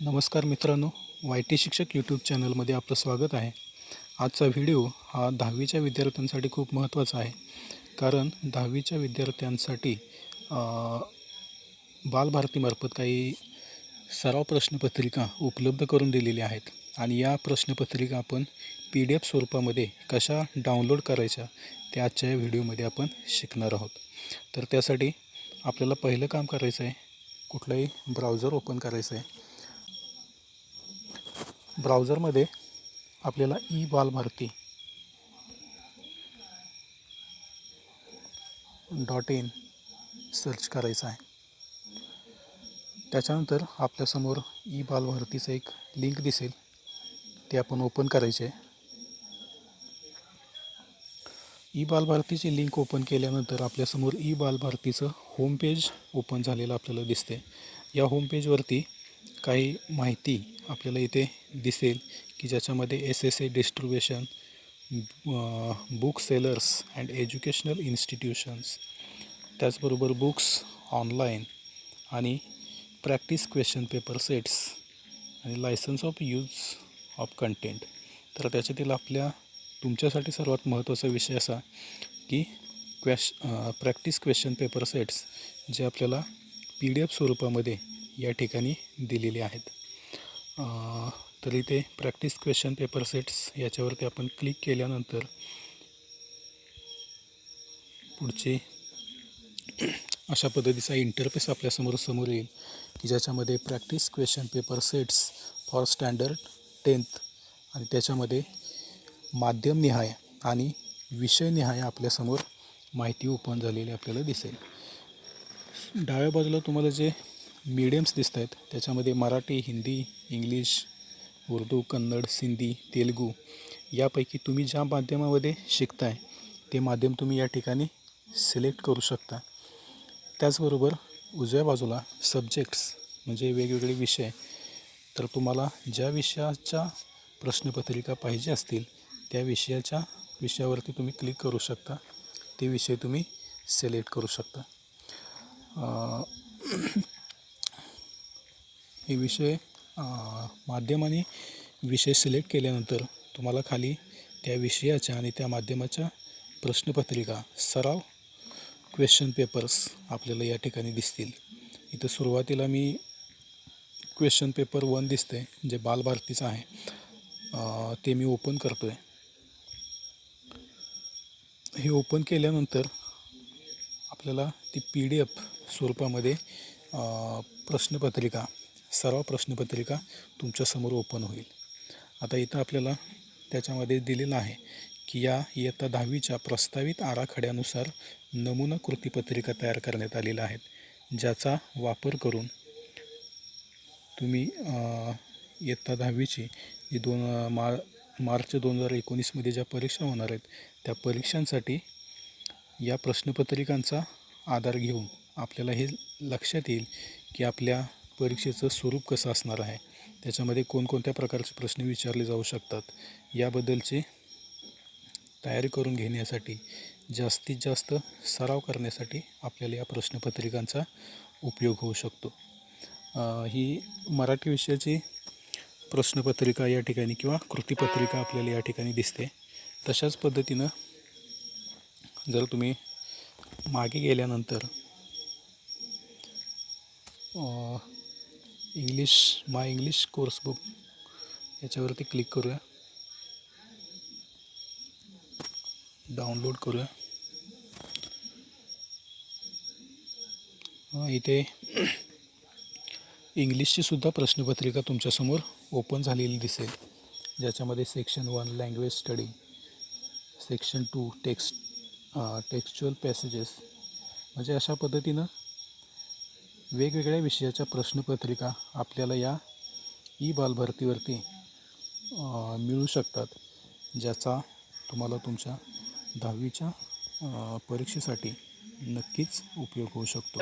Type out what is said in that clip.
नमस्कार मित्रांनो Y T शिक्षक यूट्यूब चॅनलमध्ये आपलं स्वागत आहे. आजचा व्हिडिओ हा दहावीच्या विद्यार्थ्यांसाठी खूप महत्त्वाचा आहे. कारण दहावीच्या विद्यार्थ्यांसाठी बालभारतीमार्फत काही सराव प्रश्नपत्रिका उपलब्ध करून दिलेल्या आहेत. आणि या प्रश्नपत्रिका आपण पी डी एफ स्वरूपामध्ये कशा डाउनलोड करायच्या ते आजच्या या व्हिडिओमध्ये आपण शिकणार आहोत. तर त्यासाठी आपल्याला पहिलं काम करायचं आहे कुठलंही ब्राउझर ओपन करायचं आहे. ब्राउझरमध्ये आपल्याला e Balbharati dot in search करायचं आहे. त्याच्यानंतर आपल्यासमोर ई बालभारतीचं एक लिंक दिसेल. ते आपण ओपन करायचे. आहे ई बालभारतीची लिंक ओपन केल्यानंतर आपल्यासमोर ई बालभारतीचं होम पेज ओपन झालेलं आपल्याला दिसते या होम पेजवरती काही माहिती आपल्याला इथे दिसेल की ज्याच्यामध्ये S S A distribution book sellers and educational institutions त्याचबरोबर बुक्स ऑनलाईन आणि प्रॅक्टिस क्वेश्चन पेपर सेट्स आणि licence of use of content तर त्याच्यातील आपल्या तुमच्यासाठी सर्वात महत्त्वाचा विषय असा की क्वेश प्रॅक्टिस क्वेश्चन पेपर सेट्स जे आपल्याला पी डी एफ स्वरूपामध्ये या ठिकाणी दिलेले आहेत. तर इथे प्रॅक्टिस क्वेश्चन पेपर सेट्स याच्यावरती आपण क्लिक केल्यानंतर पुढचे अशा पद्धतीचा इंटरफेस आपल्यासमोर समोर येईल की ज्याच्यामध्ये practice question paper sets for standard tenth आणि त्याच्यामध्ये माध्यमनिहाय आणि विषयनिहाय आपल्यासमोर माहिती ओपन झालेली आपल्याला दिसेल. डाव्या बाजूला तुम्हाला जे मीडियम्स दिसत आहेत त्याच्यामध्ये मराठी हिंदी इंग्लिश उर्दू कन्नड सिंधी तेलगू यापैकी तुम्ही ज्या माध्यमामध्ये शिकताय ते माध्यम तुम्ही या ठिकाणी सिलेक्ट करू शकता. त्याचबरोबर उजव्या बाजूला सब्जेक्ट्स म्हणजे वेगवेगळे विषय. तर तुम्हाला ज्या विषयाच्या प्रश्नपत्रिका पाहिजे असतील त्या विषयाच्या विषयावरती तुम्ही क्लिक करू शकता. ते विषय तुम्ही सिलेक्ट करू शकता. हे विषय माध्यमाने विषय सिलेक्ट केल्यानंतर तुम्हाला खाली त्या विषयाच्या आणि त्या माध्यमाच्या प्रश्नपत्रिका सराव क्वेश्चन पेपर्स आपल्याला या ठिकाणी दिसतील. इथं सुरुवातीला मी क्वेश्चन पेपर वन दिसते जे बालभारतीचं आहे. ते मी ओपन करतो आहे हे ओपन केल्यानंतर आपल्याला ती पी डी एफ स्वरूपामध्ये प्रश्नपत्रिका सराव प्रश्नपत्रिका तुमच्यासमोर ओपन होईल. आता इथं आपल्याला त्याच्यामध्ये दिलेलं आहे की या इयत्ता दहावीच्या प्रस्तावित आराखड्यानुसार नमुना कृतीपत्रिका तयार करण्यात आलेल्या आहेत ज्याचा वापर करून तुम्ही इयत्ता दहावीची जी दोन मा मार्च दोन हजार एकोणीसमध्ये ज्या परीक्षा होणार आहेत त्या परीक्षांसाठी या प्रश्नपत्रिकांचा आधार घेऊन आपल्याला हे लक्षात येईल की आपल्या परीक्षेचं स्वरूप कसं असणार आहे? त्याच्यामध्ये कोणकोणत्या प्रकारचे प्रश्न विचारले जाऊ शकतात? याबद्दलचे तयारी करून घेण्यासाठी जास्तीत जास्त सराव करण्यासाठी आपल्याला या प्रश्नपत्रिकांचा उपयोग होऊ शकतो. ही मराठी विषयाची प्रश्नपत्रिका या ठिकाणी किंवा कृतीपत्रिका आपल्याला या ठिकाणी दिसते. तशाच पद्धतीनं जर तुम्ही मागे गेल्यानंतर English my English course book याच्यावरती क्लिक करूया. डाउनलोड करूया. इथे इंग्लिशची सुद्धा प्रश्नपत्रिका तुमच्यासमोर ओपन झालेली दिसेल. ज्याच्यामध्ये section one language study section two text textual passages म्हणजे अशा पद्धतीनं वेगवेगळ्या विषयाच्या प्रश्नपत्रिका आपल्याला या ई बालभारतीवरती मिळू शकतात ज्याचा तुम्हाला तुमच्या दहावीच्या परीक्षेसाठी नक्कीच उपयोग होऊ शकतो.